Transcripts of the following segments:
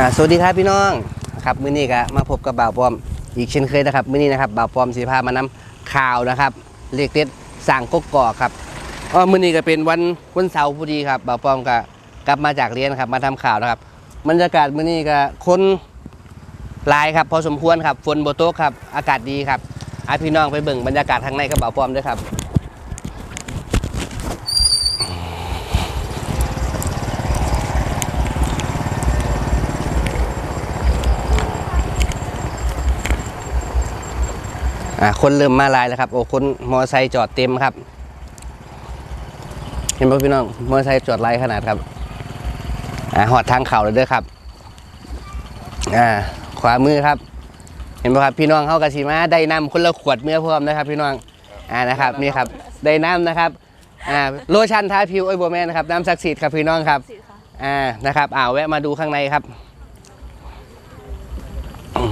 อ่าสวัสดีครับพี่น้องครับมื้อนี้ก็มาพบกับบ่าวปอมอีกเช่นเคยนะครับมื้อนี้นะครับบ่าวปอมสีพามานำข่าวนะครับเลขเด็ดสั่งกกอกครับอ๋อมื้อนี้ก็เป็นวันวันเสาร์พอดีครับบ่าวปอมก็กลับมาจากเรียนครับมาทำข่าวนะครับบรรยากาศมื้อนี้ก็คนหลายครับพอสมควรครับฝนโบ่ตกครับอากาศดีครับให้พี่น้องไปเบิ่งบรรยากาศข้างในกับบ่าวปอมด้วยครับ อ่าคนเริ่มมาหลายแล้วครับ โอ้คนมอไซค์จอดเต็มครับ เห็นไหมพี่น้องมอไซค์จอดไล่ขนาดครับอ่าหอดทางเข่าเลยเด้อครับอ่าขวามือครับ เห็นไหมครับ พี่น้องเข้ากระสีมาได้น้ำคนละขวดเมื่อพร้อมนะครับ พี่น้องอ่านะครับนี่ครับได้น้ำนะครับอ่าโลชั่นทาผิวโอ้ยโบแมนนะครับน้ำศักดิ์สิทธิ์ครับพี่น้องครับอ่านะครับอ่าแวะมาดูข้างในครับ อ่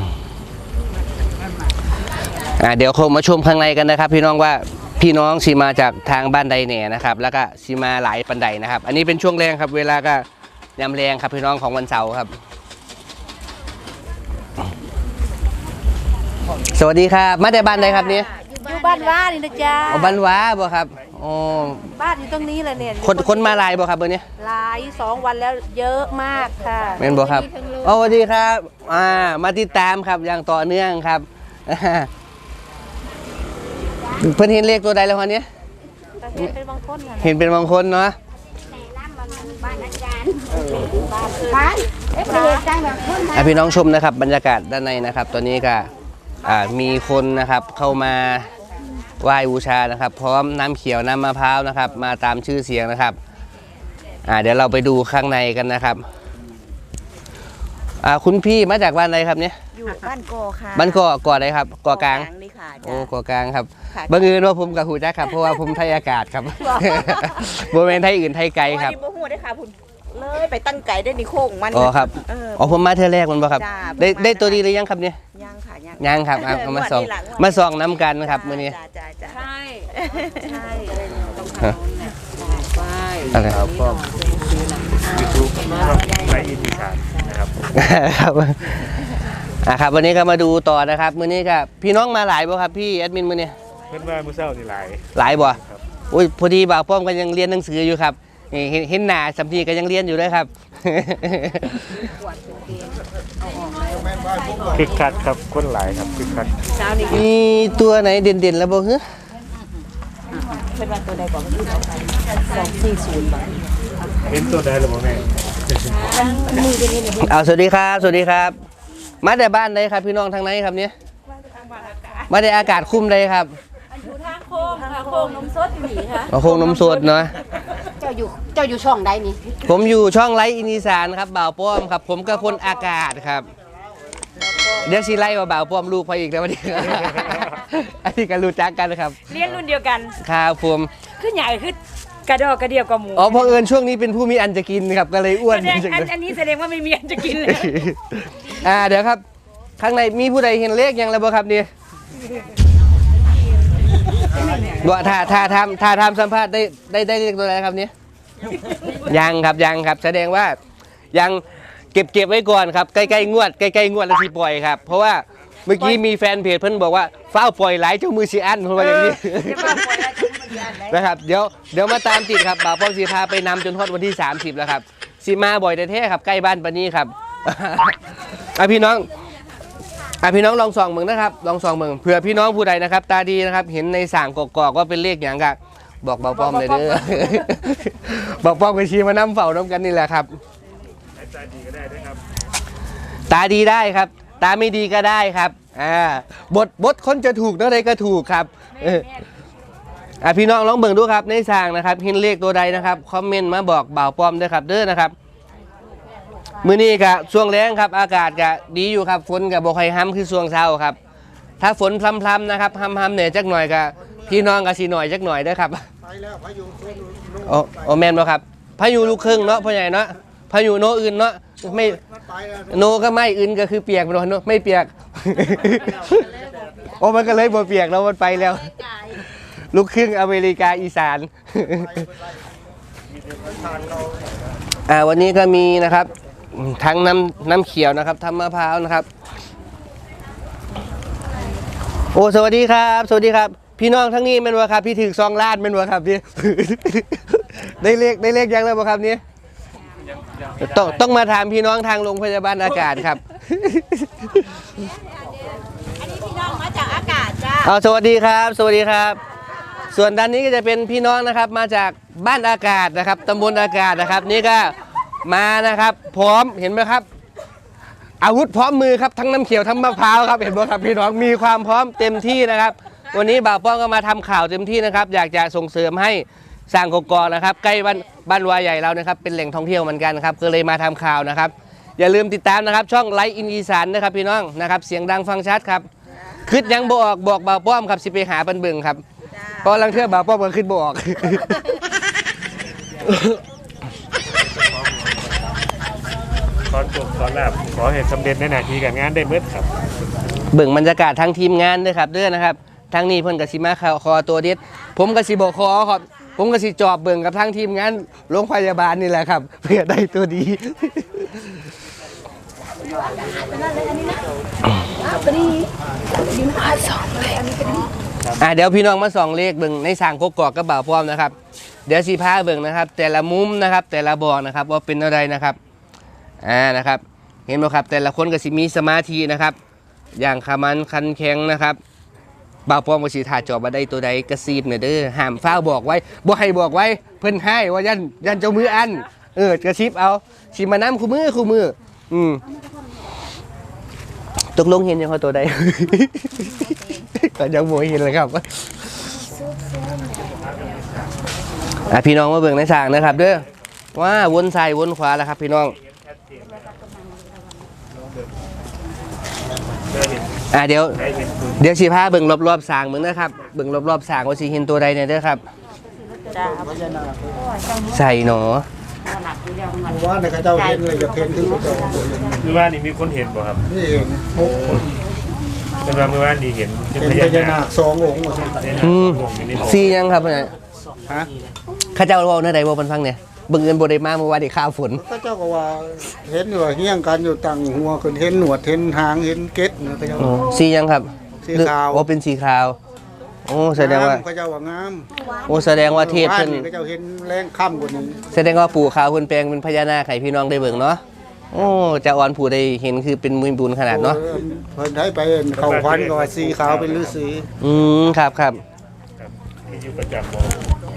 า เดี๋ยวคงมาชมข้างในกันนะครับ พี่น้องว่าพี่น้องสีมาจากทางบ้านใดเนี่ยนะครับ แล้วก็สีมาหลายปันใดนะครับ อันนี้เป็นช่วงแรงครับ เวลาก็ยำแรงครับพี่น้องของวันเสาร์ครับ สวัสดีครับ มาแต่บ้านใดครับเนี่ยอยู่บ้านว่านี่นะจ๊ะอ๋อบ้านว้าบ่ครับอ๋อบ้านอยู่ตรงนี้เลยเนี่ยคนคนมาหลายบ่ครับเบอร์นี้หลายสองวันแล้วเยอะมากค่ะแม่นบ่ครับอ๋อสวัสดีครับ อ่ามาติดตามครับอย่างต่อเนื่องครับ เพิ่นเห็นเลขตัวใดแล้ววันนี้แต่เห็นเป็นบางคนนะเห็นเป็นบางคนเนาะบ้านเอ๊ะไปเห็นจังแบบคนอะพี่น้องชมนะครับ บรรยากาศด้านในนะครับ ตอนนี้ก็อ่ามีคนนะครับเข้ามาไหว้บูชานะครับ พร้อมน้ำเขียวน้ำมะพร้าวนะครับ มาตามชื่อเสียงนะครับ อ่าเดี๋ยวเราไปดูข้างในกันนะครับ อ่าคุณพี่มาจากบ้านใดครับเนี่ยอยู่บ้านโกค่ะบ้านก่อก่อใดครับก่อกลางนี่ค่ะโอ้ก่อกลางครับค่ะบังเอิญว่าผมกับหูจักครับเพราะว่าผมไทยอากาศครับบริเวณไทยอื่นไทยไกลครับโอ้ยนี่บ่ฮู้ได้อค่ะพุ่นเลยไปตั้งไก่ได้นี่โค้งมันอ๋อครับเอออ๋อผมมาเท่อแรกมันบ่ครับจ้าได้ผมมาได้ตัวดีหรือยังครับเนี่ยยังค่ะยังยังครับอะเอามาส่องงวดนี้ล่ะงวดมาส่องน้ำกันครับมื้อนี้จ้าจ้าจ้าใช่ใช่ฮะอะไรครับก็ยูทูบไลฟ์อินดิชานนะครับครับอะครับ วันนี้ก็มาดูต่อนะครับ มื้อนี้ก็พี่น้องมาหลายบ่ครับพี่แอดมินมื้อนี้เพื่อนว่ามือเศร้านี่หลาย หลายบ่ครับโอ้ยพอดีบ่าวป้อมก็ยังเรียนหนังสืออยู่ครับนี่เห็นเห็นหน้าสัมพีก็ยังเรียนอยู่ด้วยครับคึกคักครับคนหลายครับคึกคักมีตัวไหนเด่นๆแล้วบ่ฮึ เป็นวันตัวใดก่อนสองสี่ศูนย์บาทเห็นตัวใดหรือเปล่าแม่เอาสวัสดีครับ สวัสดีครับ มาแต่บ้านใดครับ พี่น้องทางไหนครับเนี่ยมาแต่อากาศคุ้มใดครับอยู่ทางโค้งทางโค้งนมสดหมีค่ะเอาคงนมสดเนาะเจ้าอยู่เจ้าอยู่ช่องใดนี่ผมอยู่ช่องไลฟ์อินอีสานครับบ่าวป้อมครับ ผมกับคนอากาศครับเดี๋ยวชีไล่มาบ่าวป้อมลูกไปอีกแล้ววันนี้ อันนี้ก็รู้จักกันครับเรียนรุ่นเดียวกันครับผมขึ้นใหญ่ขึ้นกระดอกกระเดียวกับหมูอ๋อเพราะเอิญช่วงนี้เป็นผู้มีอันจะกินครับก็เลยอ้วนแสดงอันอันนี้แสดงว่าไม่มีอันจะกินเลยอ่าเดี๋ยวครับ ข้างในมีผู้ใดเห็นเลขยังแล้วบ่ครับนี่บ่ถ้าถ้าทำถ้าทำสัมภาษณ์ได้ได้ได้เลขตัวไหนครับเนี่ยยังครับยังครับ แสดงว่ายังเก็บเก็บไว้ก่อนครับใกล้ๆงวดใกล้ๆงวดแล้วสิปล่อยครับ เพราะว่า เมื่อกี้มีแฟนเพจเพิ่นบอกว่าเฝ้าปล่อยหลายเจ้ามือสิอันเพราะว่าอย่างนี้นะครับ เดี๋ยวเดี๋ยวมาตามติดครับบ่าวป้อมสีพาไปนำจนทอดวันที่ 30 แล้วครับสีมาบ่อยแต่แท้ครับใกล้บ้านปานนี้ครับอะพี่น้องอะพี่น้องลองส่องเมืองนะครับลองส่องเมืองเผื่อพี่น้องผู้ใดนะครับ ตาดีนะครับ เห็นในสั่งกอกๆว่าเป็นเลขอย่างกะบอกบ่าวป้อมเลยเด้อบอกป้อมกับชีมานั่งเฝ้าน้ำกันนี่แหละครับใจดีก็ได้ด้วยครับ ตาดีได้ครับ ตาไม่ดีก็ได้ครับอ่าบทบทคนจะถูกเท่าใดก็ถูกครับเอออะพี่น้องลองเบิ่งดูครับในสร้างนะครับเห็นเลขตัวใดนะครับคอมเมนต์มาบอกบ่าวป้อมด้วยครับเด้อนะครับมื้อนี้ก็ช่วงแรงครับ อากาศก็ดีอยู่ครับฝนก็บ่ค่อยห้ำคือช่วงเช้าครับ ถ้าฝนพรำๆนะครับห้ำๆเนี่ยจักหน่อยก็พี่น้องก็สิหน่อยจักหน่อยเด้อครับโอ้โอ้แม่นบ่ครับพายุลูกครึ่งเนาะพ่อใหญ่เนาะพายุโนอื่นเนาะ ไม่โนก็ไม่อื่นก็คือเปียกไปโนไม่เปียก โอ้มันก็เลยบ่เปียกแล้วมันไปแล้ว ลูกครึ่งอเมริกาอีสาน อ่าวันนี้ก็มีนะครับ ทั้งน้ำน้ำเขียวนะครับทั้งมะพร้าวนะครับ โอ้สวัสดีครับ สวัสดีครับ พี่น้องทั้งนี้เป็นวะครับ พี่ถึงซองลาดเป็นวะครับพี่ได้เลขได้เลขยังแล้วบ่ครับนี้ ต้องต้องมาถามพี่น้องทางโรงพยาบาลอากาศครับพี่น้องมาจากอากาศจ้าเอาสวัสดีครับ สวัสดีครับ ส่วนด้านนี้ก็จะเป็นพี่น้องนะครับมาจากบ้านอากาศนะครับตำบลอากาศนะครับ นี่ก็มานะครับ พร้อมเห็นไหมครับ อาวุธพร้อมมือครับทั้งน้ำเขียวทั้งมะพร้าวครับเห็นไหมครับพี่น้องมีความพร้อมเต็มที่นะครับ วันนี้บ่าวป้องก็มาทำข่าวเต็มที่นะครับ อยากจะส่งเสริมให้ สร้างกกอกนะครับ ใกล้บ้านบ้านวายใหญ่เรานะครับ เป็นแหล่งท่องเที่ยวเหมือนกันครับก็เลยมาทำข่าวนะครับ อย่าลืมติดตามนะครับ ช่องไลฟ์อินอีสานนะครับพี่น้องนะครับ เสียงดังฟังชัดครับคิดยังบออกบอกบ่าวป้อมครับสิไปหาเปิ้นเบิ่งครับเพราะลังเทื่อบ่าวป้อมก็ขึ้นบออกขอจบขอลาบขอให้สำเร็จในหน้าที่การงานได้เมื่อครับ เบิ่งบรรยากาศทั้งทีมงานด้วยครับเด้อนะครับทั้งนี้เพิ่นกสิมาข่าวคอตัวเด็ดผมกสิบอกคอครับ ผมกสิจอบเบิ่งกับทั้งทีมงานโรงพยาบาลนี่แหละครับ เพื่อได้ตัวดี อะเดี๋ยวพี่น้องมาส่องเลขเบิ่งในสางกกอกกระเบาพร้อมนะครับ เดี๋ยวสีผ้าเบิ่งนะครับ แต่ละมุมนะครับ แต่ละบอกนะครับว่าเป็นอะไรนะครับอ่านะครับ เห็นไหมครับ แต่ละคนก็สิมีสมาธินะครับ อย่างขามันคันแข็งนะครับ บ่าวพร้อมก็สิถ่าจอบมาได้ตัวใดกระซีบเนี่ยเด้อห้ามฟ้าวบอกไว้บ่ให้บอกไว้ เพิ่นให้ว่ายันยันเจ้ามืออัน เออกระซิบเอาสิมาน้ำคู่มือคู่มืออืมตกลงเห็นยังเขาตัวใด ก็ยังบ่เห็นเลยครับอะพี่น้องมาเบิ่งในสางนะครับ เด้อว่าวนซ้ายวนขวาแล้วครับ พี่น้อง อะเดี๋ยวได้เห็นคุณเดี๋ยวสิพาเบิ่งรอบๆสร้างมึงนะครับเบิ่งรอบๆสร้างว่าสิเห็นตัวใดเนี่ยเด้อครับ จ้าใส่หนอว่าในข้าเจ้าเห็นเลยจะเพ้นที่พระเจ้าบ่เห็นเมื่อวานนี้มีคนเห็นบ่ครับนี่เห็นหกแต่ว่าเมื่อวานนี้เห็นเห็นพญานาคสององค์ว่าซั่นพญานาคอืมลงอยู่ในบ่อซียังครับเนี่ยฮะข้าเจ้าเว้าเนื้อใดเว้าเพิ่นฟังเนี่ยเบิ่งเอินบ่ได้มาเมื่อวานได้ข้าวฝนพระเจ้าก็ว่าเห็นอยู่ว่าเฮี้ยงกันอยู่ตั้งหัวขึ้นเห็นหนวดเห็นหางเห็นเกล็ดนะพระเจ้า สียังครับสีขาวโอ้เป็นสีขาว โอ้แสดงว่า พระเจ้าว่างามโอ้แสดงว่าเทพเพิ่เพิ่นพระเจ้าเห็นแรงค่ำกว่านี้แสดงว่าปู่ขาวเพิ่นแปลงเป็นพญานาคให้พี่น้องได้เบิ่งเนาะ โอ้จะอ่อนผู้ได้เห็นคือเป็นมือบุญขนาดเนาะ เพิ่นให้ไปเข้าพันก็ว่าสีขาวเป็นฤาษี อืมครับครับ ที่อยู่ประจำบ่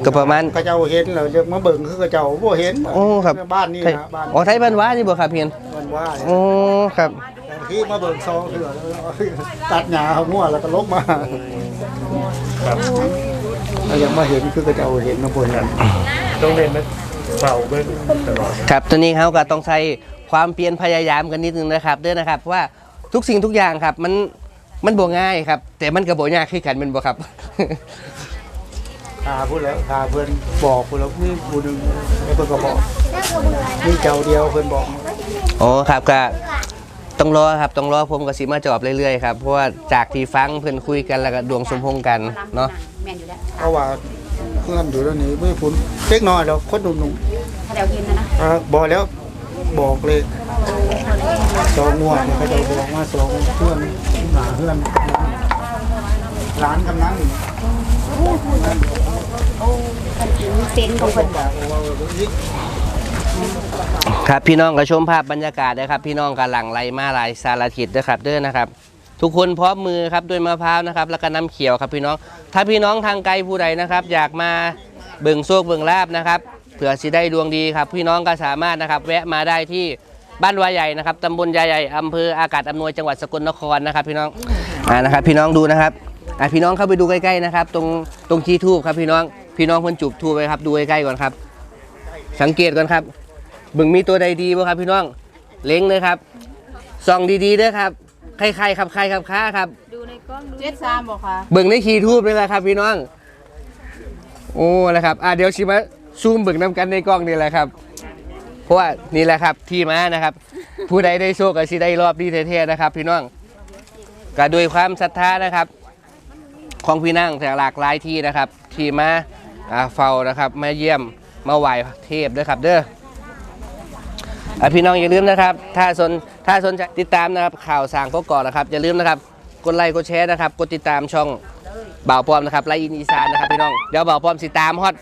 ก็ประมาณพระเจ้าเห็นแล้วเดี๋ยวมาเบิ่งคือพระเจ้าบ่เห็นโอ้ครับ บ้านนี่ไทยนะบ้านอ๋อไทยบ้านว้านี่บ่ครับเพียนบ้านว่าโอ้ครับ ที่มาเบิ่งซองเถื่อแล้วตัดหญ้าเอามั่วแล้วก็ลบมาครับแล้วยังมาเห็นคือพระเจ้าเห็นนะบ่เห็นต้องเล่นนะเฝ้าเบิ่งตลอดครับตอนนี้เขาก็ต้องใช้ความเพียรพยายามกันนิดนึงนะครับเด้อนะครับเพราะว่าทุกสิ่งทุกอย่างครับมันมันบ่ง่ายครับ แต่มันก็บ่ยากคือกันแมันบ่ครับ พาพูดแล้วพาเพื่อนบอกพูดแล้วนี่ผู้หนึงแล้วเพื่อนก็บอกนี่เจ้าเดียวเพื่อนบอกโอ้ครับก็ต้องรอครับต้องรอผมกับสิมาจอบเรื่อยๆครับเพราะว่าจากที่ฟังเพื่อนคุยกันแล้วก็ดวงสมพงษ์กันเนาะแม่นอยู่แล้วเพราะว่าเพื่อนอยู่แล้วนี้ไม่พ้นเล็กน้อยแล้วคนหนุ่มถ้าเดี๋ยวเห็นนะนะๆอ่าบอกแล้วบอกเลยสองงวดเนี่ยเขาจะบอกว่าสองเพื่อนหนาเพื่อนร้านกำนัน เซนของเพิ่นครับพี่น้องก็ชมภาพบรรยากาศนะครับ พี่น้องกำลังไล่มาลายสารทิศนะครับเด้อนะครับ ทุกคนพร้อมมือครับด้วยมะพร้าวนะครับ แล้วก็น้ำเขียวครับพี่น้อง ถ้าพี่น้องทางไกลผู้ใดนะครับ อยากมาเบิ่งโชคเบิ่งลาบนะครับเผื่อสิได้ดวงดีครับ พี่น้องก็สามารถนะครับ แวะมาได้ที่บ้านวายใหญ่นะครับตำบลยายใหญ่อำเภออากาศอำนวยจังหวัดสกลนครนะครับ พี่น้องอ่านะครับ พี่น้องดูนะครับ อ่าพี่น้องเข้าไปดูใกล้ๆนะครับ ตรงตรงที่ทูบครับพี่น้องพี่น้องเพิ่นจุบทูบไว้ครับดูใกล้ๆก่อนครับ สังเกตก่อนครับเบิ่งมีตัวใดดีบ่ครับ พี่น้องเล็งเลยครับส่องดีๆเด้อครับใครๆครับใครครับค้าครับเจ็ดสามบอกค่ะเบิ่งในขีทูบนี่แหละครับ พี่น้อง โอ้นะครับอะเดี๋ยวชิมาซูมเบิ่งน้ำกันในกล้องนี่แหละครับ เพราะว่านี่แหละครับที่มานะครับ ผู้ใดได้โชคก็สิได้รอบดีเท่ๆนะครับ พี่น้องก็ด้วยความศรัทธานะครับ ของพี่นั่งแต่หลากหลายที่นะครับ ที่มาอ่าเฝ้านะครับมาเยี่ยมมาไหว้เทพด้วยครับเด้ออพี่น้องอย่าลืมนะครับ ถ้าสนถ้าสนใจติดตามนะครับข่าวสารก็ก่อนนะครับอย่าลืมนะครับกดไลค์กดแชร์นะครับกดติดตามช่องบ่าวปอมนะครับไลน์อินอีสานนะครับพี่น้องเดี๋ยวบ่าวปอมสิตามฮอต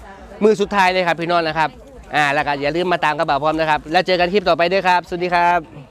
มือสุดท้ายเลยครับพี่น้องนะครับอ่าแล้วก็อย่าลืมมาตามกับบ่าวปอมนะครับ แล้วเจอกันคลิปต่อไปด้วยครับ สวัสดีครับ